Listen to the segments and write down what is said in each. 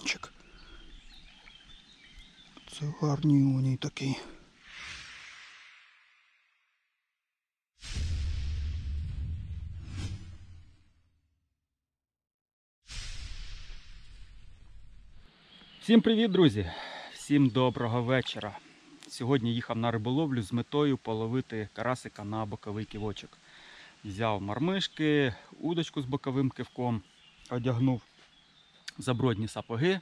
карманчик. Це гарний уній такий. Всім привіт, друзі! Всім доброго вечора. Сьогодні їхав на риболовлю з метою половити карасика на боковий ківочок. Взяв мармишки, удочку з боковим кивком, одягнув забродні сапоги.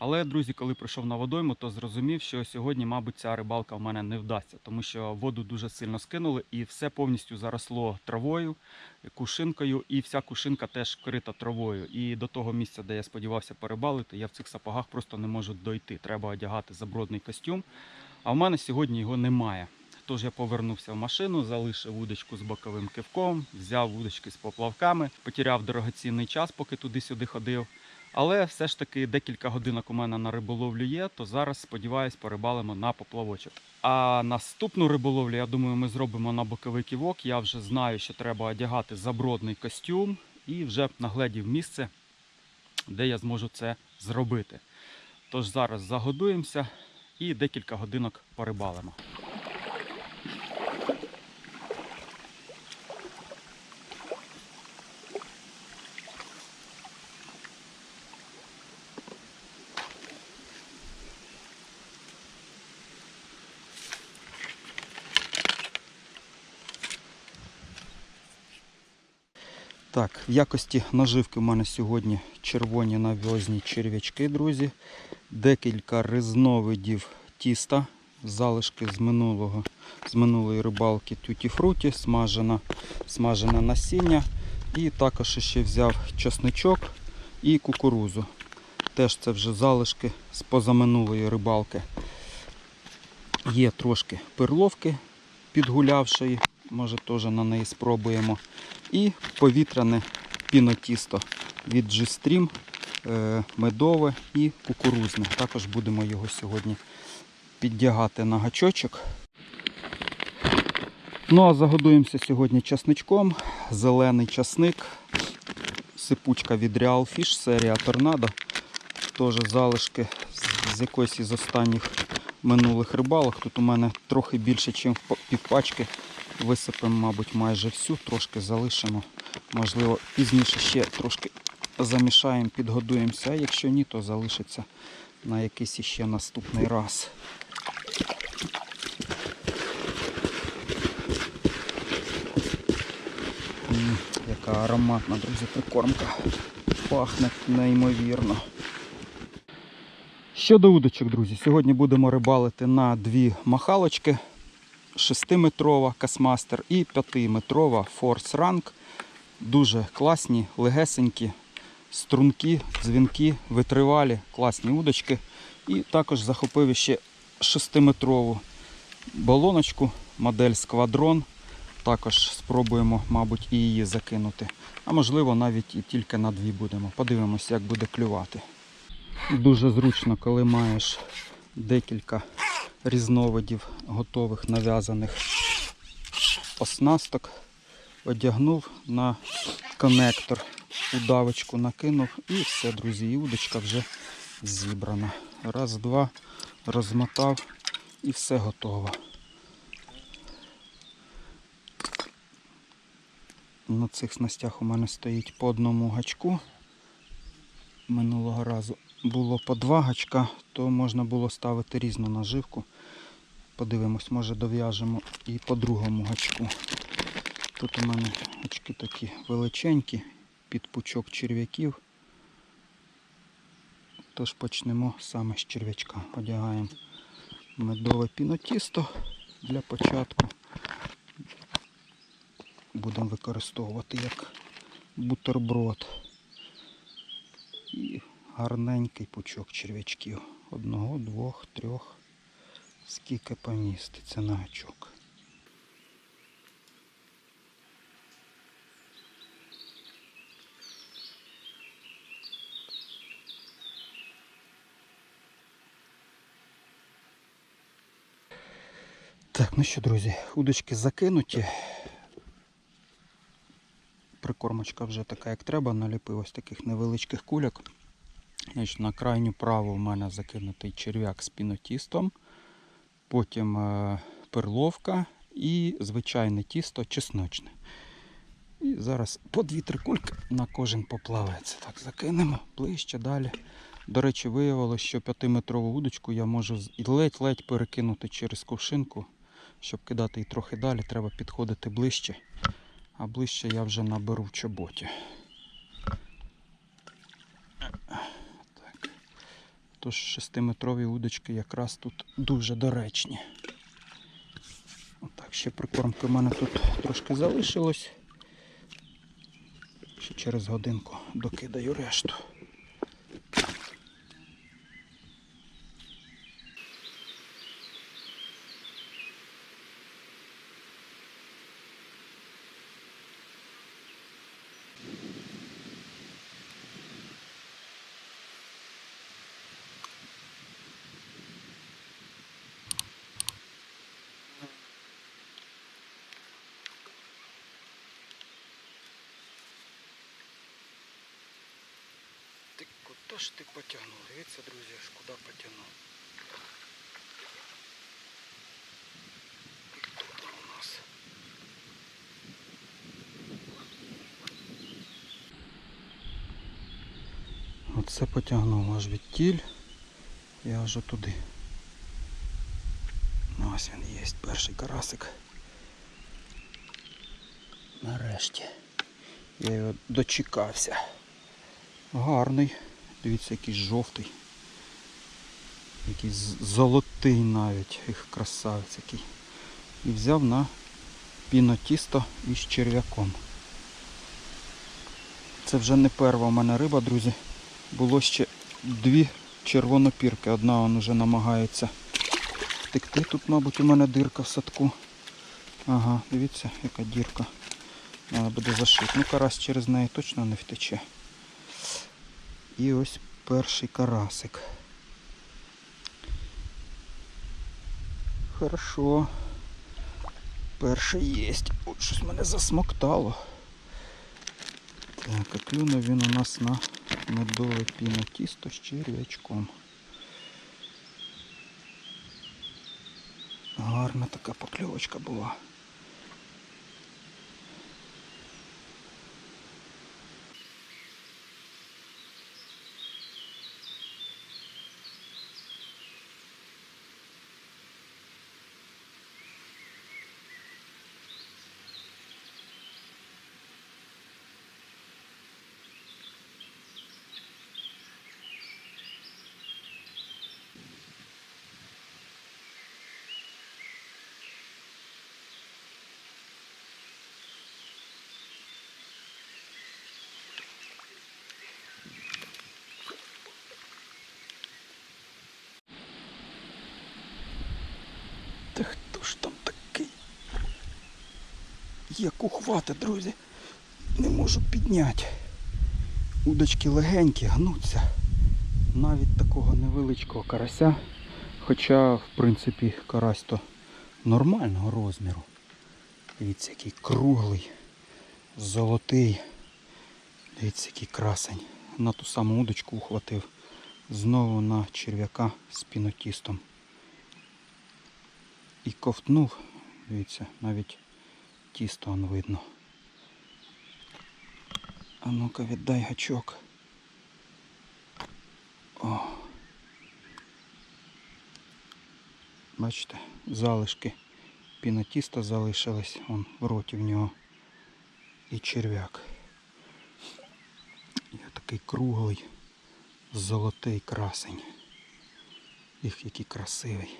Але, друзі, коли прийшов на водойму, то зрозумів, що сьогодні, мабуть, ця рибалка в мене не вдасться, тому що воду дуже сильно скинули і все повністю заросло травою, кушинкою, і вся кушинка теж вкрита травою. І до того місця, де я сподівався перебалити, я в цих сапогах просто не можу дойти. Треба одягати забродний костюм. А в мене сьогодні його немає. Тож я повернувся в машину, залишив вудочку з боковим кивком, взяв вудочки з поплавками, потеряв дорогоцінний час, поки туди-сюди ходив. Але все ж таки декілька годинок у мене на риболовлю є, то зараз, сподіваюсь, порибалимо на поплавочок. А наступну риболовлю, я думаю, ми зробимо на боковий ківок. Я вже знаю, що треба одягати забродний костюм і вже нагледів місце, де я зможу це зробити. Тож зараз загодуємося і декілька годинок порибалимо. Так, в якості наживки в мене сьогодні червоні нав'язні черв'ячки, друзі. Декілька різновидів тіста, залишки з минулого, з минулої рибалки тюті-фруті, смажена, смажене насіння. І також ще взяв чесничок і кукурузу. Теж це вже залишки з позаминулої рибалки. Є трошки перловки підгулявшої, може теж на неї спробуємо. І повітряне пінотісто від G-Stream, е, медове і кукурузне. Також будемо його сьогодні піддягати на гачочок. Ну а загодуємося сьогодні часничком. Зелений часник, сипучка від Real Fish, серія Торнадо. Теж залишки з- з якоїсь із останніх минулих рибалок. Тут у мене трохи більше, ніж півпачки. Висипемо, мабуть, майже всю, трошки залишимо. Можливо, пізніше ще трошки замішаємо, підгодуємося. А якщо ні, то залишиться на якийсь іще наступний раз. М, Яка ароматна, друзі, прикормка. Пахне неймовірно. Щодо удочок, друзі, сьогодні будемо рибалити на дві махалочки. 6-метрова Касмастер і 5-метрова Force Rank. Дуже класні, легесенькі, струнки, дзвінки, витривалі, класні удочки. І також захопив ще 6-метрову балоночку, модель Squadron. Також спробуємо, мабуть, і її закинути. А можливо, навіть і тільки на дві будемо. Подивимося, як буде клювати. Дуже зручно, коли маєш декілька різновидів готових нав'язаних оснасток. Одягнув на коннектор, удавочку накинув і все, друзі, і удочка вже зібрана. Раз, два, розмотав і все готово. На цих снастях у мене стоїть по одному гачку. Минулого разу було по два гачка, то можна було ставити різну наживку. Подивимось, може дов'яжемо і по другому гачку. Тут у мене гачки такі величенькі, під пучок черв'яків. Тож почнемо саме з черв'ячка. Одягаємо медове пінотісто для початку. Будемо використовувати як бутерброд. Гарненький пучок черв'ячків. Одного, двох, трьох. Скільки поміститься на гачок. Так, ну що, друзі, удочки закинуті. Прикормочка вже така, як треба, наліпив ось таких невеличких кульок. Значить, на крайню праву в мене закинутий черв'як з пінотістом, потім е, перловка і звичайне тісто чесночне. І зараз по 2-3 кульки на кожен поплавець. Так, закинемо ближче далі. До речі, виявилося, що 5-метрову удочку я можу ледь-ледь перекинути через кувшинку. Щоб кидати її трохи далі, треба підходити ближче. А ближче я вже наберу в чоботі. Так. Тож 6-метрові удочки якраз тут дуже доречні. Отак, ще прикормки в мене тут трошки залишилось. Ще через годинку докидаю решту. Ти потягнув? Дивіться, друзі, аж куди потягнув. Оце потягнув аж від тіль і аж туди. Ну ось він є, перший карасик. Нарешті. Я його дочекався. Гарний. Дивіться, який жовтий. Який з- золотий навіть. Їх красавець який. І взяв на пінотісто із черв'яком. Це вже не перша в мене риба, друзі. Було ще дві червонопірки. Одна он уже намагається втекти. Тут, мабуть, у мене дирка в садку. Ага, дивіться, яка дірка. Треба буде зашити. Ну, карась через неї точно не втече. І ось перший карасик. Хорошо. Перший єсть. От щось мене засмоктало. Так, а клюнув він у нас на медове пінотісто з черв'ячком. Гарна така покльовочка була. Та хто ж там такий? Як ухвати, друзі. Не можу підняти. Удочки легенькі, гнуться. Навіть такого невеличкого карася. Хоча, в принципі, карась то нормального розміру. Дивіться, який круглий, золотий. Дивіться, який красень. На ту саму удочку ухватив. Знову на черв'яка з пінотістом. І ковтнув, дивіться, навіть тісто он видно. А ну-ка віддай гачок. О. Бачите, залишки пінотіста залишились, он в роті в нього. І черв'як. І такий круглий, золотий красень. Їх який красивий.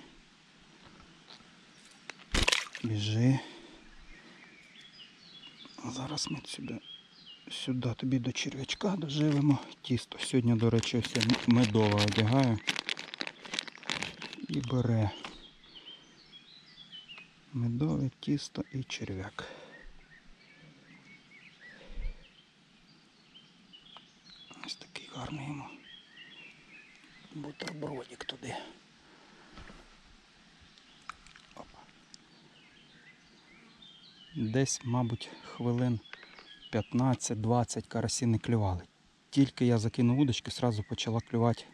Біжи. А Зараз ми сюди, сюди тобі до черв'ячка доживемо. Тісто. Сьогодні, до речі, ось я медове одягаю. І бере медове тісто і черв'як. Ось такий гарний йому бутербродик туди. Десь, мабуть, хвилин 15-20 карасі не клювали. тільки я закинув удочки, одразу почала клювати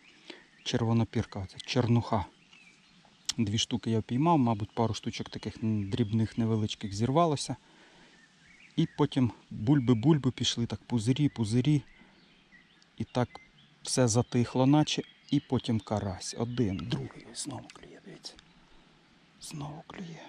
червонопірка, оця чернуха. Дві штуки я піймав, мабуть, пару штучок таких дрібних невеличких зірвалося. І потім бульби-бульби пішли, так пузирі, пузирі. І так все затихло, наче, і потім карась. Один, другий, знову клює, дивіться. Знову клює.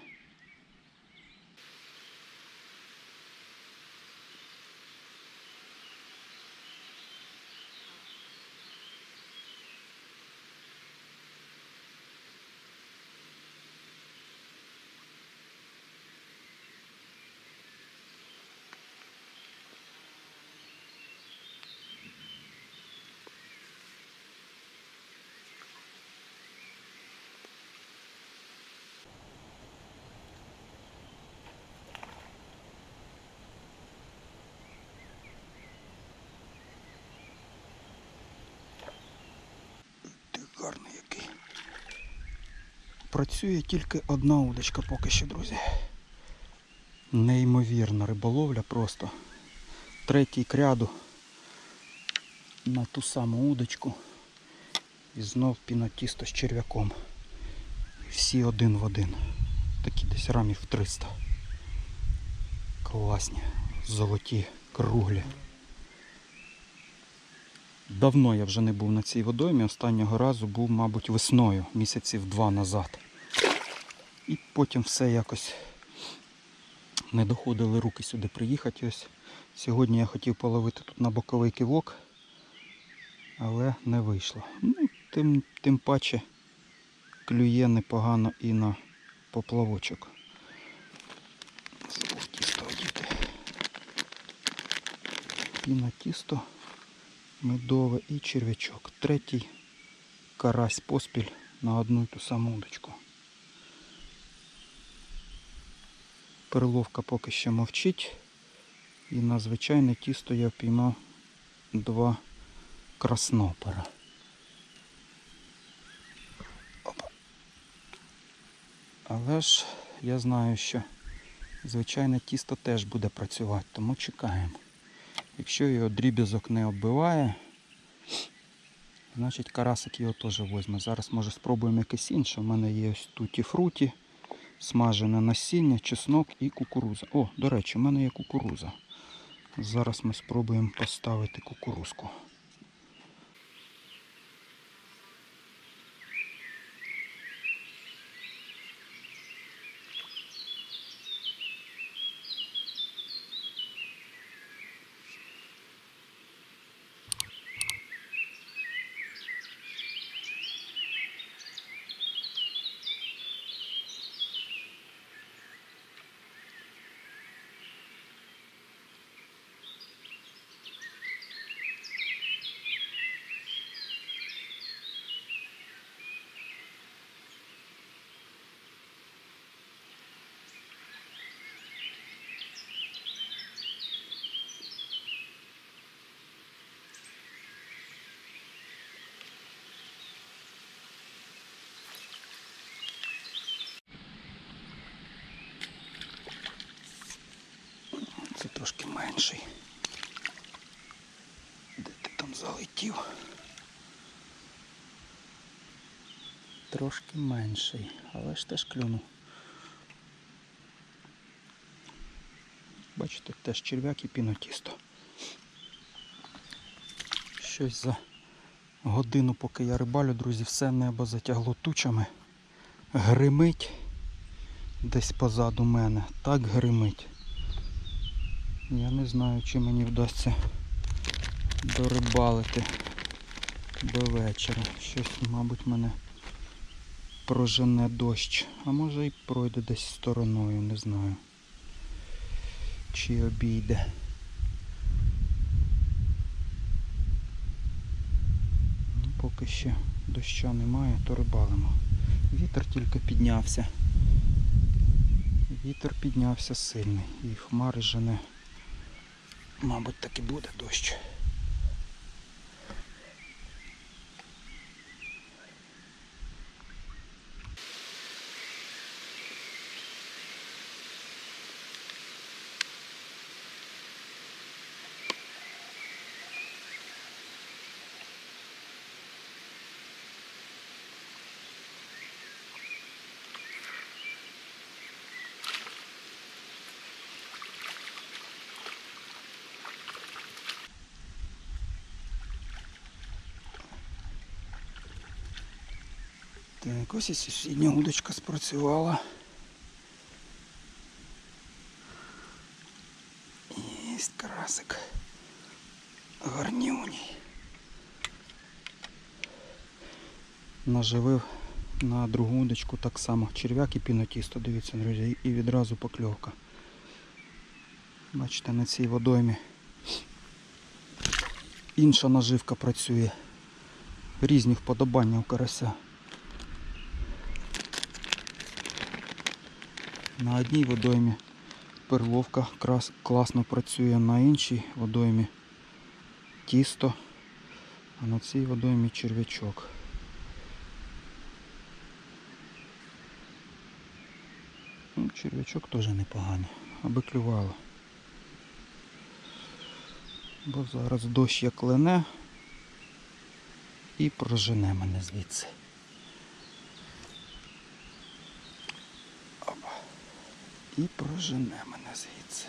Ти гарний який. Працює тільки одна удочка поки що, друзі. Неймовірна риболовля просто. Третій кряду на ту саму удочку. І знов пінотісто з черв'яком. Всі один в один. Такі десь рамів 300. Класні, золоті, круглі. Давно я вже не був на цій водоймі. Останнього разу був, мабуть, весною, місяців два назад. І потім все якось не доходили руки сюди приїхати. Ось сьогодні я хотів половити тут на боковий кивок, але не вийшло. Ну, тим, тим паче клює непогано і на поплавочок. Забув тісто одіти. І на тісто медове і черв'ячок. Третій карась поспіль на одну і ту саму удочку. Перловка поки що мовчить. І на звичайне тісто я впіймав два краснопера. Але ж я знаю, що звичайне тісто теж буде працювати, тому чекаємо. Якщо його дріб'язок не оббиває, значить карасик його теж возьме. Зараз може спробуємо якесь інше. У мене є ось туті фруті, смажене насіння, чеснок і кукуруза. О, до речі, у мене є кукуруза. Зараз ми спробуємо поставити кукурузку. Це трошки менший. Де ти там? Трошки менший, але ж теж клюнув. Бачите, теж черв'як і пінотісто. Щось за годину, поки я рибалю, друзі, все небо затягло тучами. Гримить десь позаду мене. Так гримить. Я не знаю, чи мені вдасться дорибалити до вечора. Щось, мабуть, мене прожене дощ. А може і пройде десь стороною, не знаю. Чи обійде. Ну, поки ще доща немає, то рибалимо. Вітер тільки піднявся. Вітер піднявся сильний і хмари жене. Мабуть, так і буде дощ. Ось і сусідня удочка спрацювала. Єсть карасик. Гарнюній. Наживив на другу удочку так само. Черв'як і пінотісто, дивіться, друзі, і відразу покльовка. Бачите, на цій водоймі інша наживка працює. Різні вподобання у карася. На одній водоймі перловка класно працює, на іншій водоймі тісто, а на цій водоймі черв'ячок. Ну, черв'ячок теж непоганий, аби клювало. Бо зараз дощ як лене і прожене мене звідси. І прожене мене звідси.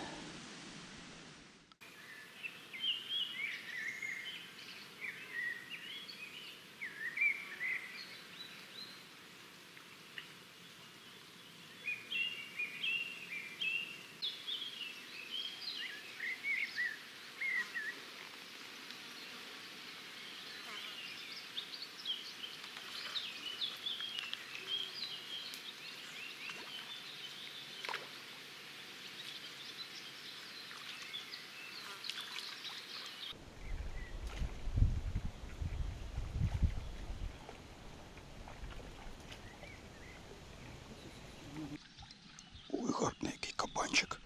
Ой, гарний який кабанчик.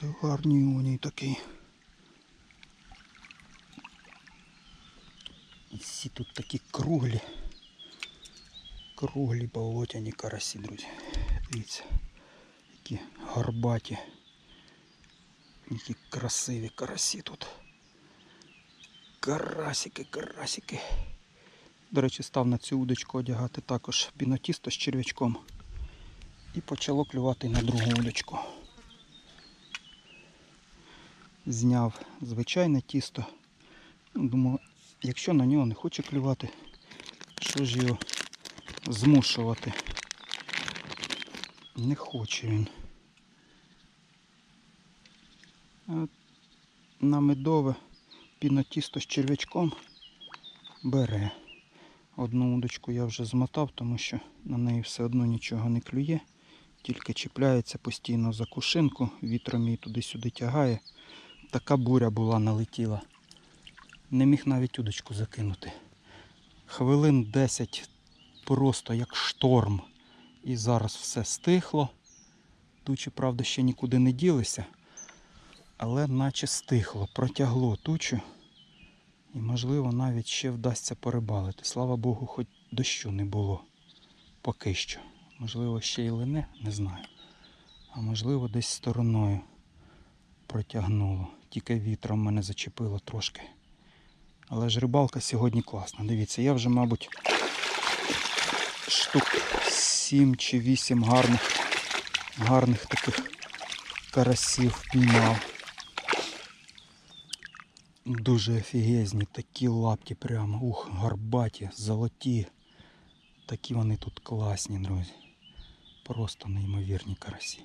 Це гарний уній такий. Всі тут такі круглі. Круглі болотяні карасі, друзі. Дивіться, які горбаті. Які красиві карасі тут. Карасики, карасики. До речі, став на цю удочку одягати також пінотісто з черв'ячком. І почало клювати на другу удочку. Зняв звичайне тісто. Думаю, якщо на нього не хоче клювати, що ж його змушувати? Не хоче він. На медове пінотісто з черв'ячком бере. Одну удочку я вже змотав, тому що на неї все одно нічого не клює, тільки чіпляється постійно за кушинку, вітром її туди-сюди тягає. Така буря була налетіла. Не міг навіть удочку закинути. Хвилин 10 просто як шторм. І зараз все стихло. Тучі, правда, ще нікуди не ділися, але наче стихло, протягло тучу. І можливо навіть ще вдасться порибалити. Слава Богу, хоч дощу не було. Поки що. Можливо, ще й лине, не знаю. А можливо, десь стороною протягнуло. Тільки вітром мене зачепило трошки. Але ж рибалка сьогодні класна. Дивіться, я вже, мабуть, штук 7 чи 8 гарних, гарних таких карасів піймав. Дуже офігезні, такі лапки прямо, ух, горбаті, золоті. Такі вони тут класні, друзі. Просто неймовірні карасі.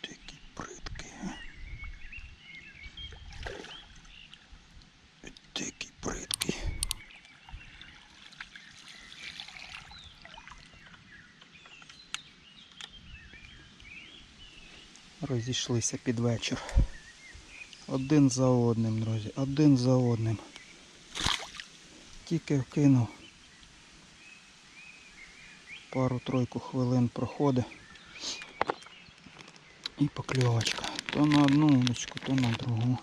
Такі притки. а. Такі притки. Розійшлися під вечір. Один за одним, друзі, один за одним. тільки вкинув. Пару-тройку хвилин проходить. І покльовочка. То на одну удочку, то на другу.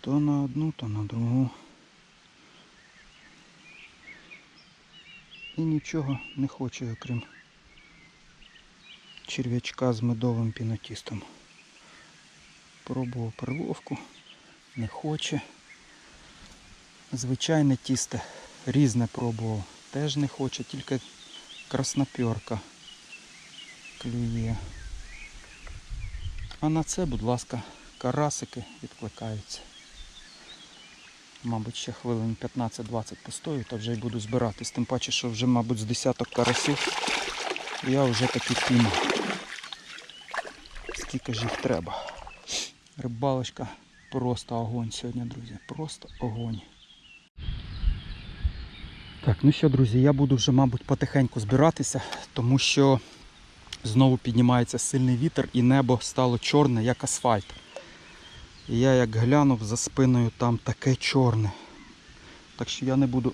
То на одну, то на другу. І нічого не хоче, окрім черв'ячка з медовим пінотістом. Пробував перловку, не хоче. Звичайне тісто, різне пробував, теж не хоче, тільки красноперка клює. А на це, будь ласка, карасики відкликаються. Мабуть, ще хвилин 15-20 постою, та вже й буду збиратись. Тим паче, що вже, мабуть, з десяток карасів я вже таки піймав. Скільки ж їх треба. Рибалочка просто огонь сьогодні, друзі. Просто огонь. Так, ну що, друзі, я буду вже, мабуть, потихеньку збиратися, тому що знову піднімається сильний вітер і небо стало чорне, як асфальт. І я як глянув за спиною там таке чорне. Так що я не буду,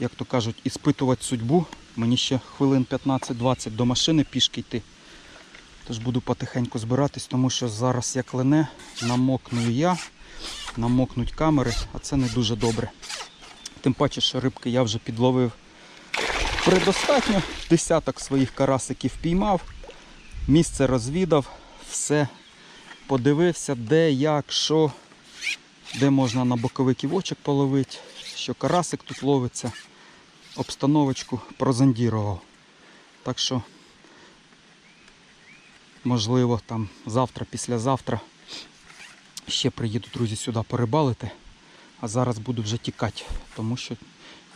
як то кажуть, іспитувати судьбу. Мені ще хвилин 15-20 до машини пішки йти. Тож буду потихеньку збиратись, тому що зараз як лене, намокну я, намокнуть камери, а це не дуже добре. Тим паче, що рибки я вже підловив предостатньо. Десяток своїх карасиків піймав, місце розвідав, все подивився, де, як, що, де можна на боковий ківочок половити, що карасик тут ловиться, обстановочку прозондірував. Так що, можливо, там завтра, післязавтра ще приїду, друзі, сюди порибалити. А зараз буду вже тікати, тому що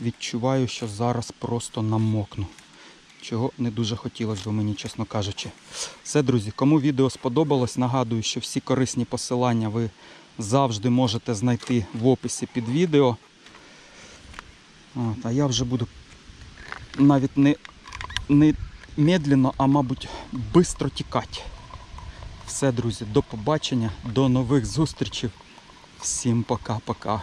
відчуваю, що зараз просто намокну. Чого не дуже хотілося б мені, чесно кажучи. Все, друзі, кому відео сподобалось, нагадую, що всі корисні посилання ви завжди можете знайти в описі під відео. От, а я вже буду навіть не, не медленно, а мабуть, швидко тікати. Все, друзі, до побачення, до нових зустрічей. Всім пока-пока.